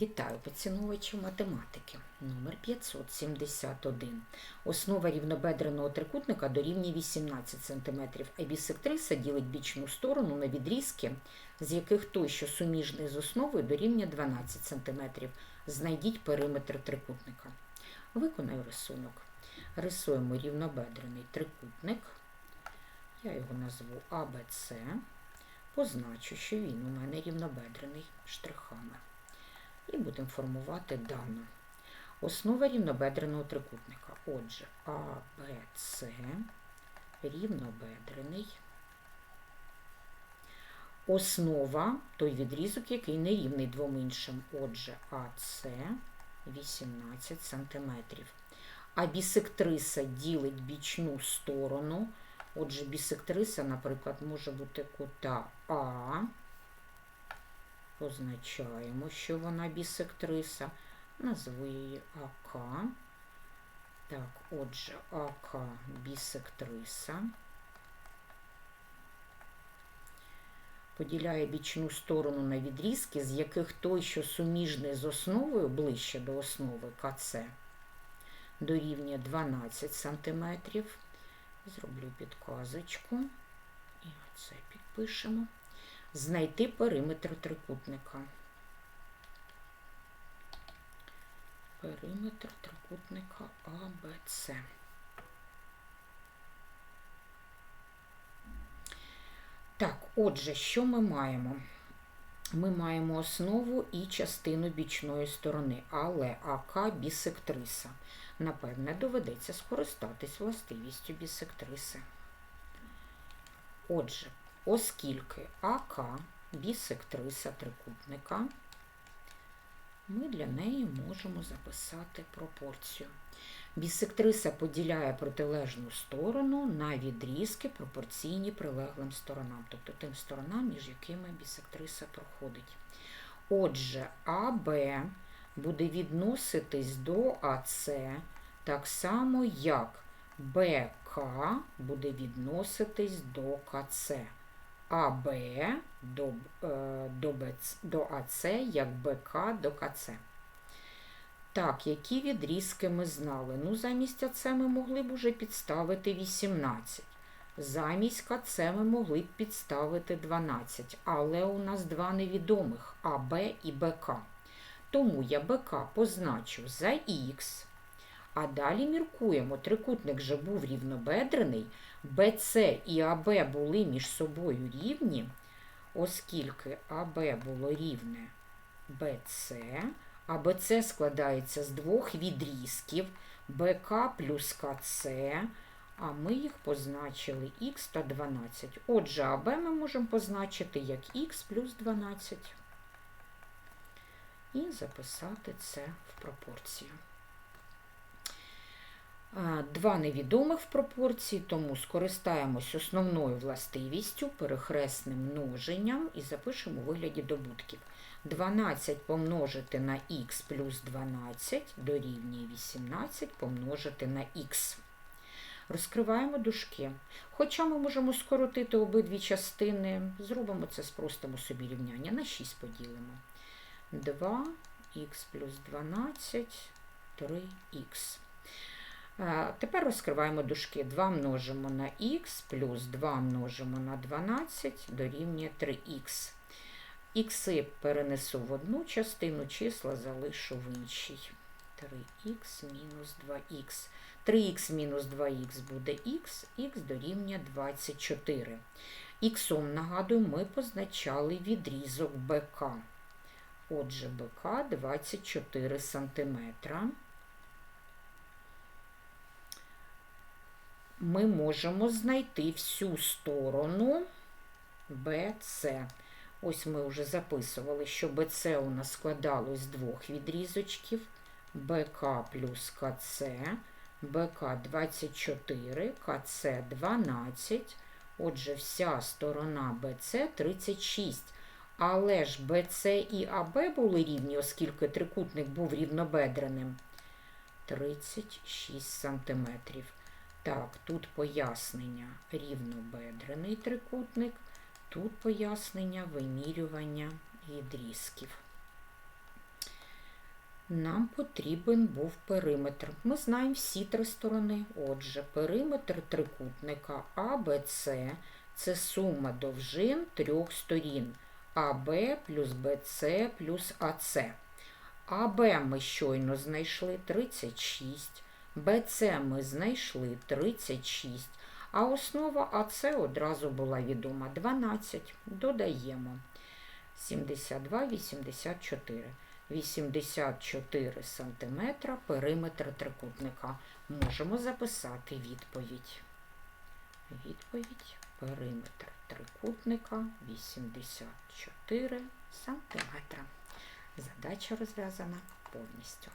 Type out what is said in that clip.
Вітаю поціновувачів математики. Номер 571. Основа рівнобедреного трикутника дорівнює 18 см, а бісектриса ділить бічну сторону на відрізки, з яких той, що суміжний з основою, дорівнює 12 см. Знайдіть периметр трикутника. Виконаю рисунок. Рисуємо рівнобедрений трикутник. Я його назву АБЦ. Позначу, що він у мене рівнобедрений штрихами і будемо формувати дану. Основа рівнобедреного трикутника. Отже, А, рівнобедрений. Основа той відрізок, який не рівний двом іншим. Отже, АС 18 см. А бісектриса ділить бічну сторону. Отже, бісектриса, наприклад, може бути кута А. Позначаємо, що вона бісектриса. Назву її АК. Так, отже, АК бісектриса. Поділяє бічну сторону на відрізки, з яких той, що суміжний з основою ближче до основи КЦ, дорівнює 12 см. Зроблю підказочку. І оце підпишемо. Знайти периметр трикутника. Периметр трикутника АБЦ. Так, отже, що ми маємо? Ми маємо основу і частину бічної сторони, але АК бісектриса. Напевне, доведеться скористатись властивістю бісектриси. Отже, Оскільки АК бісектриса трикутника, ми для неї можемо записати пропорцію. Бісектриса поділяє протилежну сторону на відрізки пропорційні прилеглим сторонам, тобто тим сторонам, між якими бісектриса проходить. Отже, АБ буде відноситись до АС так само, як БК буде відноситись до КЦ. АБ до, е, до, до АЦ як БК до КЦ. Так, які відрізки ми знали? Ну, замість АЦ ми могли б уже підставити 18. Замість КЦ ми могли б підставити 12. Але у нас два невідомих АБ і БК. Тому я БК позначу за Х. А далі міркуємо, трикутник же був рівнобедрений, БЦ і АБ були між собою рівні, оскільки АБ було рівне БЦ, а БЦ складається з двох відрізків БК плюс КЦ, а ми їх позначили Х та 12. Отже, АБ ми можемо позначити як Х плюс 12. І записати це в пропорцію. Два невідомих в пропорції, тому скористаємось основною властивістю, перехресним множенням і запишемо у вигляді добутків. 12 помножити на х плюс 12 дорівнює 18 помножити на х. Розкриваємо дужки. Хоча ми можемо скоротити обидві частини, зробимо це, спростимо собі рівняння. На 6 поділимо. 2х плюс 12, 3х. Тепер розкриваємо дужки. 2 множимо на х плюс 2 множимо на 12 дорівнює 3х. Ікси перенесу в одну частину, числа залишу в іншій. 3х мінус 2х. 3х мінус 2х буде х, х дорівнює 24. Іксом, нагадую, ми позначали відрізок БК. Отже, БК 24 см. Ми можемо знайти всю сторону BC. Ось ми вже записували, що BC у нас складалось з двох відрізочків. БК плюс КЦ, БК 24, КЦ 12. Отже, вся сторона BC 36. Але ж BC і АБ були рівні, оскільки трикутник був рівнобедреним. 36 сантиметрів. Так, тут пояснення рівнобедрений трикутник, тут пояснення вимірювання відрізків. Нам потрібен був периметр. Ми знаємо всі три сторони. Отже, периметр трикутника АБЦ це сума довжин трьох сторін АБ плюс БЦ плюс АЦ. АБ ми щойно знайшли 36, БЦ ми знайшли 36, а основа АЦ одразу була відома 12. Додаємо 72, 84. 84 сантиметра периметр трикутника. Можемо записати відповідь. Відповідь периметр трикутника 84 сантиметра. Задача розв'язана повністю.